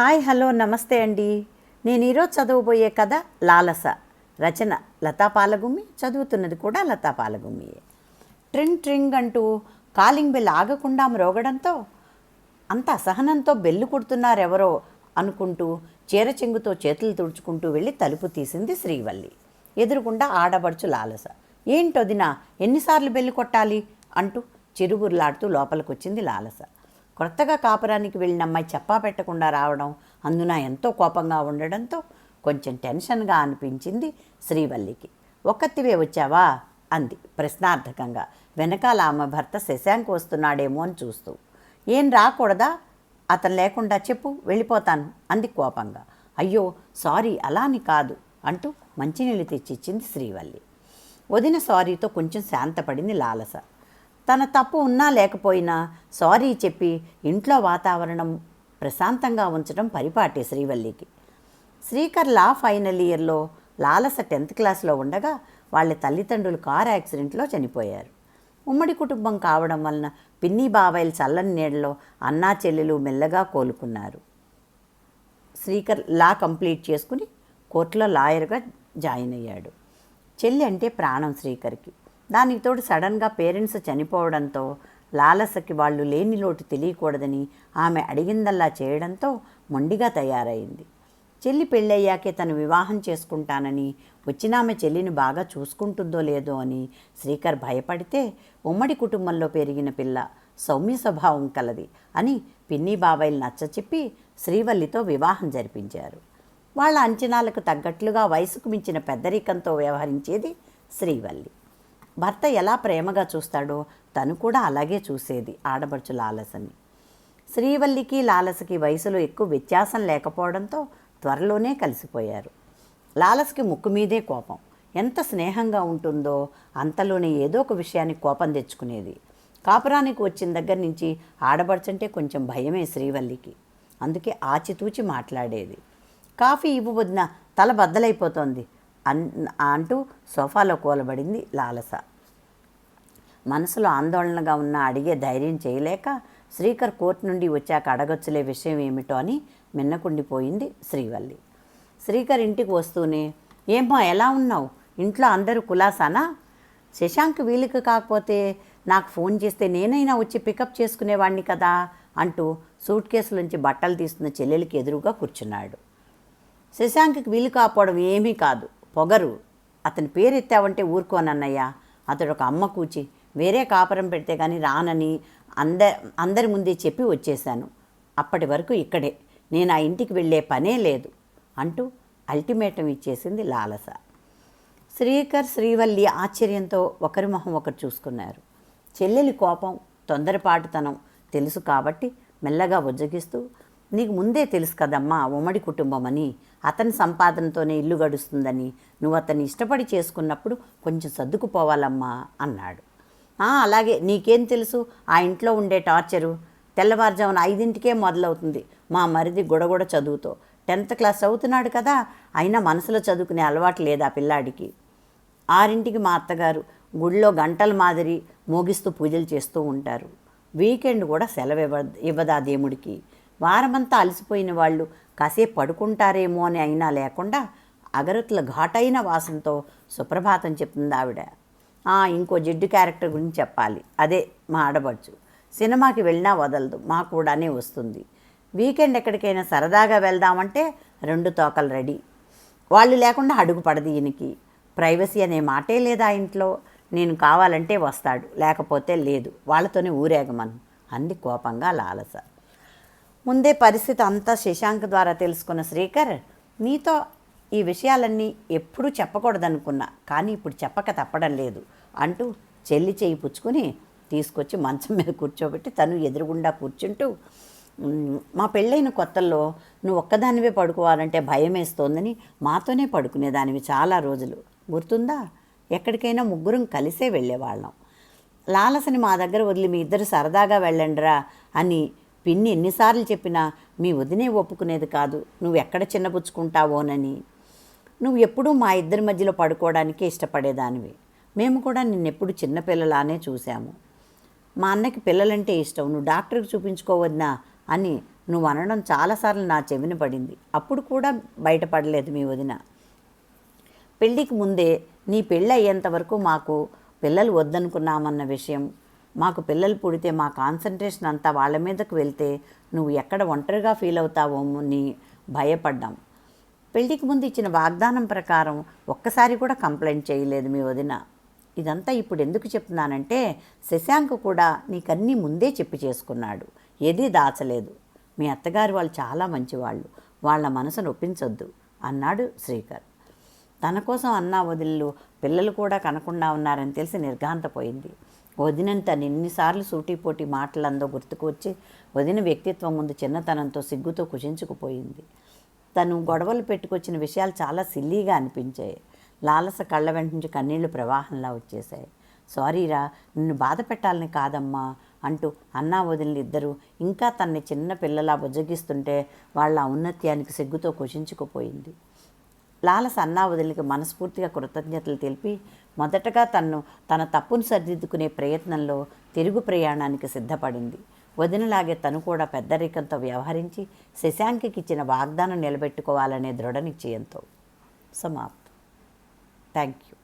Hi hello నమస్తే అండి. నేను ఈరోజు చదవబోయే కథ లాలస. రచన లతా పాలగుమ్మి చదువుతున్నది కూడా లతా పాలగుమ్మియే. ట్రింగ్ ట్రింగ్ అంటూ కాలింగ్ బెల్ ఆగకుండా మ్రోగడంతో అంత అసహనంతో బెల్లు కుడుతున్నారెవరో అనుకుంటూ చీర చెంగుతో చేతులు తుడుచుకుంటూ వెళ్ళి తలుపు తీసింది శ్రీవల్లి. ఎదురుగుండా ఆడబడుచు లాలస. ఏంటొదినా ఎన్నిసార్లు బెల్లు కొట్టాలి? అంటూ చిరుగురులాడుతూ లోపలికొచ్చింది లాలస. కొత్తగా కాపురానికి వెళ్ళిన అమ్మాయి చెప్పా పెట్టకుండా రావడం అందున ఎంతో కోపంగా ఉండడంతో కొంచెం టెన్షన్గా అనిపించింది శ్రీవల్లికి. ఒక్కతివే వచ్చావా? అంది ప్రశ్నార్థకంగా. వెనకాల ఆమె భర్త శశాంక్ వస్తున్నాడేమో అని చూస్తూ. ఏం రాకూడదా? అతను లేకుండా చెప్పు వెళ్ళిపోతాను అంది కోపంగా. అయ్యో సారీ అలా అని కాదు అంటూ మంచినీళ్ళు తెచ్చిచ్చింది శ్రీవల్లి. వదిన సారీతో కొంచెం శాంతపడింది లాలస. తన తప్పు ఉన్నా లేకపోయినా సారీ చెప్పి ఇంట్లో వాతావరణం ప్రశాంతంగా ఉంచడం పరిపాటి శ్రీవల్లికి. శ్రీకర్ లా ఫైనల్ ఇయర్లో లాలస టెన్త్ క్లాస్లో ఉండగా వాళ్ళ తల్లిదండ్రులు కారు యాక్సిడెంట్లో చనిపోయారు. ఉమ్మడి కుటుంబం కావడం వలన పిన్ని బాబాయిల చల్లని నీడలో అన్నా చెల్లెలు మెల్లగా కోలుకున్నారు. శ్రీకర్ లా కంప్లీట్ చేసుకుని కోర్టులో లాయర్గా జాయిన్ అయ్యాడు. చెల్లి అంటే ప్రాణం శ్రీకర్కి. దానికి తోడు సడన్గా పేరెంట్స్ చనిపోవడంతో లాలసకి వాళ్ళు లేని లోటు తెలియకూడదని ఆమె అడిగిందల్లా చేయడంతో మొండిగా తయారైంది. చెల్లి పెళ్ళయ్యాకే తను వివాహం చేసుకుంటానని వచ్చిన ఆమె చెల్లిని బాగా చూసుకుంటుందో లేదో అని శ్రీకర్ భయపడితే ఉమ్మడి కుటుంబంలో పెరిగిన పిల్ల సౌమ్య స్వభావం కలది అని పిన్ని బాబాయిలు నచ్చచెప్పి శ్రీవల్లితో వివాహం జరిపించారు. వాళ్ళ అంచనాలకు తగ్గట్లుగా వయసుకు మించిన పెద్దరికంతో వ్యవహరించేది శ్రీవల్లి. భర్త ఎలా ప్రేమగా చూస్తాడో తను కూడా అలాగే చూసేది ఆడబడుచు లాలసని. శ్రీవల్లికి లాలసకి వయసులో ఎక్కువ వ్యత్యాసం లేకపోవడంతో త్వరలోనే కలిసిపోయారు. లాలసకి ముక్కు మీదే కోపం. ఎంత స్నేహంగా ఉంటుందో అంతలోనే ఏదో ఒక విషయానికి కోపం తెచ్చుకునేది. కాపురానికి వచ్చిన దగ్గర నుంచి ఆడబడుచంటే కొంచెం భయమే శ్రీవల్లికి. అందుకే ఆచితూచి మాట్లాడేది. కాఫీ ఇవ్వబోదిన తల బద్దలైపోతోంది. అన్ అంటూ సోఫాలో కూలబడింది లాలస. మనసులో ఆందోళనగా ఉన్న అడిగే ధైర్యం చేయలేక శ్రీకర్ కోర్టు నుండి వచ్చాక అడగొచ్చులే విషయం ఏమిటో అని మిన్నకుండిపోయింది శ్రీవల్లి. శ్రీకర్ ఇంటికి వస్తూనే ఏమ్మా ఎలా ఉన్నావు? ఇంట్లో అందరూ కులాసానా? శశాంక్ వీలుకి కాకపోతే నాకు ఫోన్ చేస్తే నేనైనా వచ్చి పికప్ చేసుకునేవాడిని కదా అంటూ సూట్ కేసులోంచి బట్టలు తీస్తున్న చెల్లెలికి ఎదురుగా కూర్చున్నాడు. శశాంక్కి వీలు కాకపోవడం ఏమీ కాదు. పొగరు. అతని పేరు ఎత్తావంటే ఊరుకోనన్నయ్య అతడు ఒక అమ్మ కూచి వేరే కాపురం పెడితే కానీ రానని అంద అందరి ముందే చెప్పి వచ్చేశాను. అప్పటి వరకు ఇక్కడే. నేను ఆ ఇంటికి వెళ్ళే పనే లేదు అంటూ అల్టిమేటం ఇచ్చేసింది లాలస. శ్రీకర్ శ్రీవల్లి ఆశ్చర్యంతో ఒకరి మొహం ఒకరు చూసుకున్నారు. చెల్లెలి కోపం తొందరపాటుతనం తెలుసు కాబట్టి మెల్లగా ఉజ్జగిస్తూ నీకు ముందే తెలుసు కదమ్మా ఉమ్మడి కుటుంబం అని. అతని సంపాదనతోనే ఇల్లు గడుస్తుందని. నువ్వు అతన్ని ఇష్టపడి చేసుకున్నప్పుడు కొంచెం సర్దుకుపోవాలమ్మా అన్నాడు. అలాగే నీకేం తెలుసు? ఆ ఇంట్లో ఉండే టార్చరు. తెల్లవారుజామున ఐదింటికే మొదలవుతుంది. మా మరిది గుడగుడ చదువుతో. టెన్త్ క్లాస్ చదువుతున్నాడు కదా అయినా మనసులో చదువుకునే అలవాటు లేదు ఆ పిల్లాడికి. ఆరింటికి మా అత్తగారు గుడిలో గంటల మాదిరి మోగిస్తూ పూజలు చేస్తూ ఉంటారు. వీకెండ్ కూడా సెలవు ఇవ్వ ఇవ్వదా దేవుడికి? వారమంతా అలసిపోయిన వాళ్ళు కాసేపు పడుకుంటారేమో అని అయినా లేకుండా అగరత్తుల ఘాటైన వాసనతో సుప్రభాతం చెప్తుంది ఆవిడ. ఇంకో జిడ్డు క్యారెక్టర్ గురించి చెప్పాలి. అదే మా ఆడబడుచు సినిమాకి వెళ్ళినా వదలదు. మా కూడానే వస్తుంది. వీకెండ్ ఎక్కడికైనా సరదాగా వెళ్దామంటే రెండు తోకలు రెడీ. వాళ్ళు లేకుండా అడుగు పడదు ఈయనకి. ప్రైవసీ అనే మాటే లేదా ఇంట్లో? నేను కావాలంటే వస్తాడు. లేకపోతే లేదు. వాళ్ళతోనే ఊరేగమను. అంది కోపంగా లాలస. ముందే పరిస్థితి అంతా శశాంక్ ద్వారా తెలుసుకున్న శ్రీకర్ నీతో ఈ విషయాలన్నీ ఎప్పుడూ చెప్పకూడదనుకున్నా కానీ ఇప్పుడు చెప్పక తప్పడం లేదు అంటూ చెల్లి చేయి పుచ్చుకొని తీసుకొచ్చి మంచం మీద కూర్చోబెట్టి తను ఎదురుగుండా కూర్చుంటూ మా పెళ్ళైన కొత్తల్లో నువ్వు ఒక్కదానివే పడుకోవాలంటే భయం వేస్తోందని మాతోనే పడుకునేదానివి చాలా రోజులు. గుర్తుందా? ఎక్కడికైనా ముగ్గురం కలిసే వెళ్ళేవాళ్ళం. లాలసని మా దగ్గర వదిలి మీ ఇద్దరు సరదాగా వెళ్ళండిరా అని పిన్ని ఎన్నిసార్లు చెప్పినా మీ వదినే ఒప్పుకునేది కాదు. నువ్వు ఎక్కడ చిన్నపుచ్చుకుంటావోనని. నువ్వు ఎప్పుడూ మా ఇద్దరి మధ్యలో పడుకోవడానికే ఇష్టపడేదానివి. మేము కూడా నిన్నెప్పుడు చిన్నపిల్లలానే చూశాము. మా అన్నకి పిల్లలంటే ఇష్టం. నువ్వు డాక్టర్కి చూపించుకోవద్దా అని నువ్వు అనడం చాలాసార్లు నా చెవిన పడింది. అప్పుడు కూడా బయటపడలేదు మీ వదిన. పెళ్ళికి ముందే నీ పెళ్ళి అయ్యేంత వరకు మాకు పిల్లలు వద్దనుకున్నామన్న విషయం మాకు పిల్లలు పుడితే మా కాన్సన్ట్రేషన్ అంతా వాళ్ళ మీదకు వెళ్తే నువ్వు ఎక్కడ ఒంటరిగా ఫీల్ అవుతావో అని భయపడ్డాం. పెళ్ళికి ముందు ఇచ్చిన వాగ్దానం ప్రకారం ఒక్కసారి కూడా కంప్లైంట్ చేయలేదు మీ వదిన. ఇదంతా ఇప్పుడు ఎందుకు చెప్తున్నానంటే శశాంక్ కూడా నీకన్నీ ముందే చెప్పి చేసుకున్నాడు. ఏదీ దాచలేదు. మీ అత్తగారు వాళ్ళు చాలా మంచివాళ్ళు. వాళ్ళ మనసును ఒప్పించొద్దు అన్నాడు శ్రీకర్. తన కోసం అన్నా వదిళ్ళు పిల్లలు కూడా కనకుండా ఉన్నారని తెలిసి నిర్ఘాంతపోయింది. వదినని తను ఎన్నిసార్లు సూటిపోటి మాటలందో గుర్తుకు వచ్చి వదిన వ్యక్తిత్వం ముందు చిన్నతనంతో సిగ్గుతో కుషించుకుపోయింది తను గొడవలు పెట్టుకొచ్చిన విషయాలు చాలా సిల్లీగా అనిపించాయి. లాలస కళ్ళ వెంట నుంచి కన్నీళ్ళు ప్రవాహంలా వచ్చేసాయి సారీరా నిన్ను బాధ పెట్టాలని కాదమ్మా అంటూ అన్నా వదినలు ఇద్దరు ఇంకా తన్ని చిన్న పిల్లలా బుజ్జగిస్తుంటే వాళ్ళ ఔన్నత్యానికి సిగ్గుతో కుషించుకుపోయింది లాలస అన్నా వదిలికి మనస్ఫూర్తిగా కృతజ్ఞతలు తెలిపి మొదటగా తన్ను తన తప్పును సరిదిద్దుకునే ప్రయత్నంలో తిరుగు ప్రయాణానికి సిద్ధపడింది. వదినలాగే తను కూడా పెద్దరికంతో వ్యవహరించి శశాంక్కి ఇచ్చిన వాగ్దానం నిలబెట్టుకోవాలనే దృఢ నిశ్చయంతో. సమాప్తం. Thank you